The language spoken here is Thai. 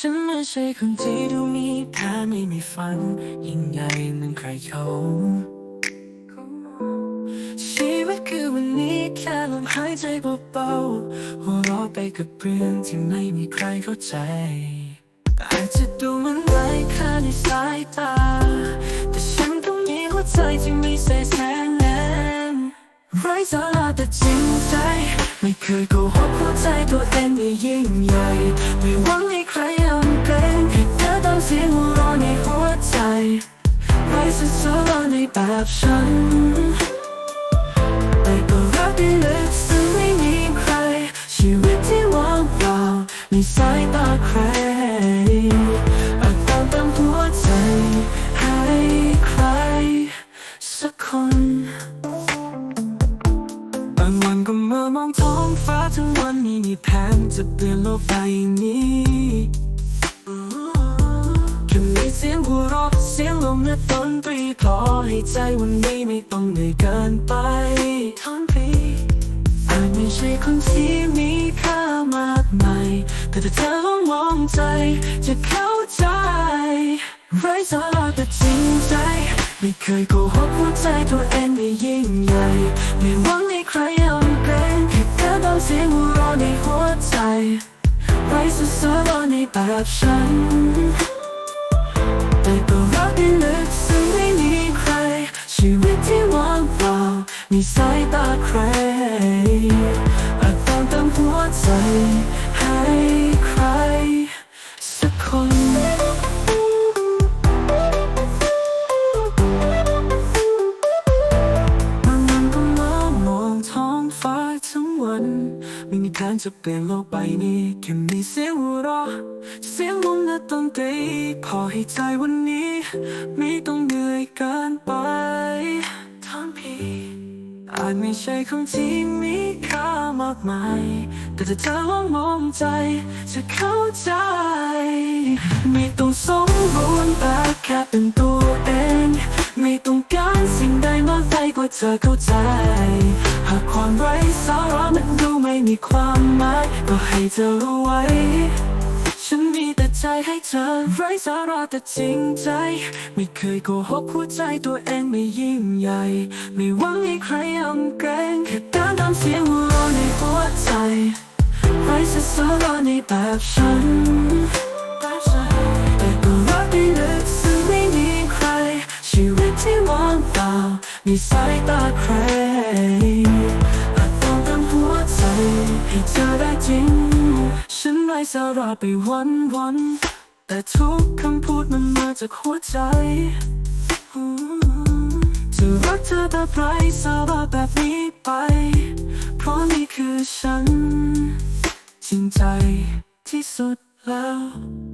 ฉันไม่ใช่คนที่ดูมีค่าไม่มีฝัน ยิ่งใหญ่นั้นใครเขา ชีวิตคือวันนี้แค่ลมหายใจเบาๆหัวเราะไปกับเรื่องที่ไม่มีใครเข้าใจ อาจจะดูมันไร้ค่าในสายตา แต่ฉันก็มีหัวใจที่ไม่เสแสร้งไร้สาระแต่จริง ไม่เคยโกหกหัวใจตัวเองให้ยิ่งใหญ่ ไม่หวังให้ใครยอมเกรงแค่เธอต้องเสียงหัวเราะในหัวใจไร้สาระในแบบฉัน แต่ก็รักได้ลึกซึ้งไม่มีใคร ชีวิตที่ว่างเปล่าในสายตาใคร มีแผนจะเปลี่ยนโลกไปอย่างนี้แค่มีเสียงหัวเราะเสียงลมและดนตรีพอให้ใจวันนี้ไม่ต้องเหนื่อยเกินไปทั้งปีอาจไม่ใช่คนที่มีค่ามากมายแต่ถ้าเธอลองมองใจจะเข้าใจไร้สาระแต่จริงใจ ไม่เคยโกหกหัวใจตัวเองไม่ยิ่งใหญ่ ไม่หวังให้ใครยอมเกรงแค่เธอต้องเสียงหัว วใจไร้สาระในแบบฉันแต่ก็รักได้ลึก ไม่มีทางจะเปลี่ยนโลกใบนี้แค่มีเสียงหัวเราะเสียงลมและดนตรีพอให้ใจวันนี้ ไม่ต้องเหนื่อยเกินไปทั้งพีอาจไม่ใช่คนที่มีค่ามากมาย แต่ถ้าเธอลองมองใจ จะเข้าใจ ไม่ต้องสมบูรณ์แบบแค่เป็นตัวเอง ไม่ต้องการสิ่งใดมากไปกว่าเธอเข้าใจ หากความ ไม่มีความหมายก็ให้เธอรู้ไว้ ฉันมีแต่ใจให้เธอไร้สาระแต่จริงใจ ไม่เคยโกหกหัวใจตัวเองไม่ยิ่งใหญ่ ไม่หวังให้ใครยอมเกรงแค่การตามเสียงหัวเราในหัวใจไร้สาระในแบบฉันแต่ก็รักได้ลึกซึ้งไม่มีใคร ชีวิตที่ว่างเปล่ามีสายตาใคร เธอได้จริง ฉันไร้สาระไปวันวันๆแต่ทุกคำพูดมันมาจากหัวใจ จะรักเธอแบบไร้สาระแบบนี้ไป เพราะนี่คือฉัน จริงใจที่สุดแล้ว